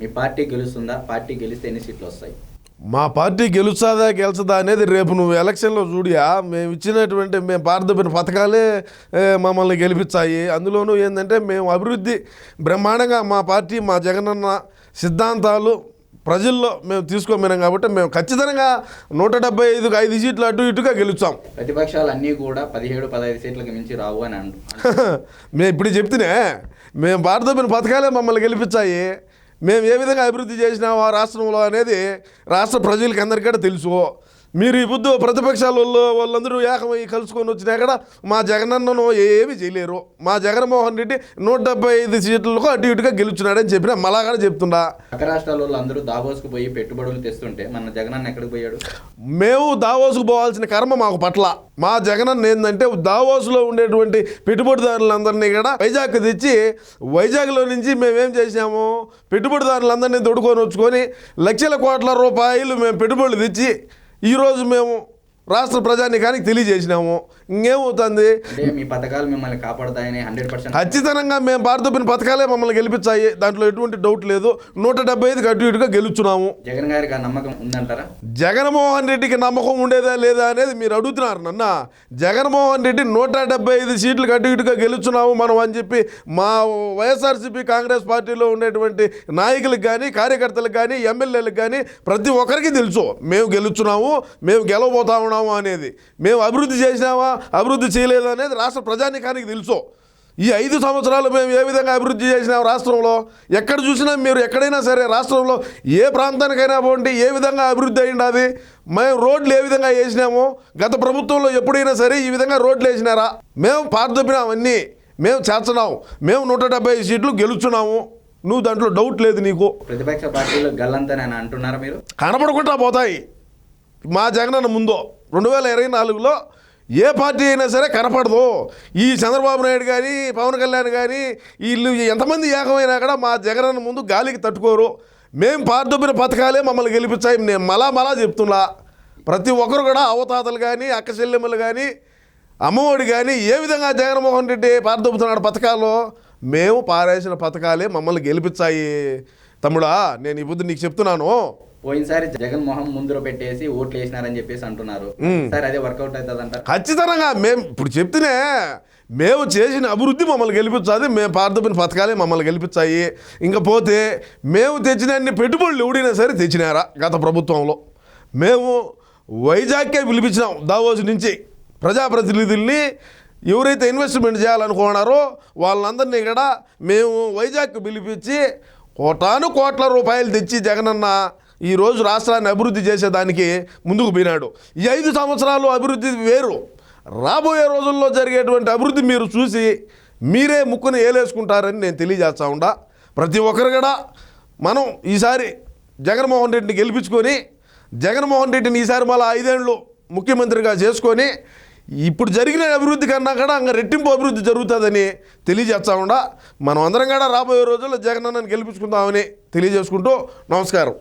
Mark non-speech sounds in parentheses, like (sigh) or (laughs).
మీ party గెలుస్తుందా? Party గెలిస్తే ఎన్ని సీట్లు వస్తాయి? మా పార్టీ గెలుస్తుందా గెలుస్తుందా అనేది రేపు నువ్వు ఎలక్షన్లో చూడియా. మేము ఇచ్చినటువంటి మేము పారదొప్పిన పథకాలే మమ్మల్ని గెలిపించాయి. అందులోనూ ఏంటంటే మేము అభివృద్ధి బ్రహ్మాండంగా మా పార్టీ మా జగనన్న సిద్ధాంతాలు ప్రజల్లో మేము తీసుకోమన్నాం కాబట్టి మేము ఖచ్చితంగా నూట డెబ్బై ఐదుకు ఐదు సీట్లు అటు ఇటుగా గెలుస్తాం. ప్రతిపక్షాలు అన్నీ కూడా పదిహేడు పదహైదు సీట్లకు మించి రావు అని అంటు. (laughs) మేము ఇప్పుడు చెప్తేనే మేము భారతమైన పథకాలే మమ్మల్ని గెలిపించాయి. మేము ఏ విధంగా అభివృద్ధి చేసినాము ఆ రాష్ట్రంలో అనేది రాష్ట్ర ప్రజలకి అందరికీ తెలుసు. మీరు ఈ బుద్ధు ప్రతిపక్షాల వాళ్ళు వాళ్ళందరూ ఏకమై కలుసుకొని వచ్చినా కూడా మా జగనన్నను ఏమీ చేయలేరు. మా జగన్మోహన్ రెడ్డి నూట డెబ్బై ఐదు సీట్లకు అటు ఇటుగా గెలుచున్నాడని చెప్పిన మలాగా చెప్తున్నా. పక్క రాష్ట్రాల అందరూ దాబోస్కు పోయి పెట్టుబడులు తెస్తుంటే మన జగనన్న ఎక్కడికి పోయాడు? మేము దావోసుకు పోవాల్సిన కర్మ మాకు పట్ల. మా జగనన్న ఏంటంటే దావోసులో ఉండేటువంటి పెట్టుబడిదారులందరినీ కూడా వైజాగ్ తెచ్చి వైజాగ్లో నుంచి మేమేం చేసాము పెట్టుబడిదారులందరినీ తొడుకొని వచ్చుకొని లక్షల కోట్ల రూపాయలు మేము పెట్టుబడులు తెచ్చి ఈరోజు మేము రాష్ట్ర ప్రజానికానికి తెలియజేసినాము. ఇంకేమవుతుంది? మీ పథకాలు మిమ్మల్ని కాపాడుతాయని హండ్రెడ్ పర్సెంట్ ఖచ్చితంగా మేము భారతీయ పథకాలే మమ్మల్ని గెలిపించాయి. దాంట్లో ఎటువంటి డౌట్ లేదు. నూట డెబ్బై ఐదుకి అటు ఇటుగా గెలుచున్నాము. జగన్ గారికి ఆ నమ్మకం ఉందంటారా? జగన్మోహన్ రెడ్డికి నమ్మకం ఉండేదా లేదా అనేది మీరు అడుగుతున్నారు నన్న. జగన్మోహన్ రెడ్డి నూట డెబ్బై ఐదు సీట్లు అటు ఇటుగా గెలుచున్నాము మనం అని చెప్పి మా వైఎస్ఆర్సీపీ కాంగ్రెస్ పార్టీలో ఉండేటువంటి నాయకులకు కానీ కార్యకర్తలకు కానీ ఎమ్మెల్యేలకు కానీ ప్రతి ఒక్కరికి తెలుసు. మేము గెలుచున్నాము. మేము గెలవబోతా ఉన్నాము. అనేది? మేము అభివృద్ధి చేసినామా అభివృద్ధి చేయలేదు అనేది రాష్ట్ర ప్రజానికానికి తెలుసు. ఈ ఐదు సంవత్సరాలు మేము ఏ విధంగా అభివృద్ధి చేసినాం రాష్ట్రంలో? ఎక్కడ చూసినా మీరు ఎక్కడైనా సరే రాష్ట్రంలో ఏ ప్రాంతానికైనా పోండి ఏ విధంగా అభివృద్ధి అయింది మేము రోడ్లు ఏ విధంగా వేసినామో? గత ప్రభుత్వంలో ఎప్పుడైనా సరే ఈ విధంగా రోడ్లు వేసినారా? మేము పారదొప్పినాం అన్నీ మేము చేస్తున్నాం. మేము నూట డెబ్బై ఐదు సీట్లు గెలుచున్నాము. నువ్వు దాంట్లో డౌట్ లేదు నీకు. ప్రతిపక్ష పార్టీలు గల్లంతని అంటున్నారా మీరు? కనపడకుండా పోతాయి. మా జగనన్న ముందు. రెండు వేల ఇరవై నాలుగులో ఏ పార్టీ అయినా సరే కనపడదు. ఈ చంద్రబాబు నాయుడు కానీ పవన్ కళ్యాణ్ కానీ వీళ్ళు ఎంతమంది ఏకమైనా కూడా మా జగన్ ముందు గాలికి తట్టుకోరు. మేము పార్దొబ్బిన పథకాలే మమ్మల్ని గెలిపించాయి. నేను మలా మలా చెప్తున్నా. ప్రతి ఒక్కరు కూడా అవతాతలు కానీ అక్క చెల్లెమ్మలు కానీ అమ్మఒడి కానీ ఏ విధంగా జగన్మోహన్ రెడ్డి పారదొబ్బుతున్నాడు పథకాలు మేము పారేసిన పథకాలే మమ్మల్ని గెలిపించాయి. తమ్ముడా నేను ఈ బుద్ధి నీకు చెప్తున్నాను. పోయినసారి జగన్ మొహం ముందర పెట్టేసి ఓట్లు వేసినారని చెప్పేసి అంటున్నారు. సరే అదే వర్కౌట్ అవుతుందంట. ఖచ్చితంగా మేము ఇప్పుడు చెప్తేనే మేము చేసిన అభివృద్ధి మమ్మల్ని గెలిపించాలి మేము పార్థమైన పథకాలే మమ్మల్ని గెలిపించాయి. ఇంకా పోతే మేము తెచ్చిన అన్ని పెట్టుబడులు ఎవడైనా సరే తెచ్చినారా గత ప్రభుత్వంలో? మేము వైజాగ్కే పిలిపించినాం దావోజు నుంచి ప్రజాప్రతినిధుల్ని ఎవరైతే ఇన్వెస్ట్మెంట్ చేయాలనుకున్నారో వాళ్ళందరినీ కూడా మేము వైజాగ్కి పిలిపించి కోటాను కోట్ల రూపాయలు తెచ్చి జగనన్న ఈరోజు రాష్ట్రాన్ని అభివృద్ధి చేసేదానికి ముందుకు పోయినాడు. ఈ ఐదు సంవత్సరాలు అభివృద్ధి వేరు. రాబోయే రోజుల్లో జరిగేటువంటి అభివృద్ధి మీరు చూసి మీరే ముక్కును ఏలేసుకుంటారని నేను తెలియజేస్తా ఉండా. ప్రతి ఒక్కరు కూడా మనం ఈసారి జగన్మోహన్ రెడ్డిని గెలిపించుకొని జగన్మోహన్ రెడ్డిని ఈసారి మళ్ళీ ఐదేళ్ళు ముఖ్యమంత్రిగా చేసుకొని ఇప్పుడు జరిగిన అభివృద్ధి కన్నా కూడా ఇంకా రెట్టింపు అభివృద్ధి జరుగుతుందని తెలియజేస్తా ఉండా. మనం అందరం కూడా రాబోయే రోజుల్లో జగనన్నని గెలిపించుకుందామని తెలియజేసుకుంటూ నమస్కారం.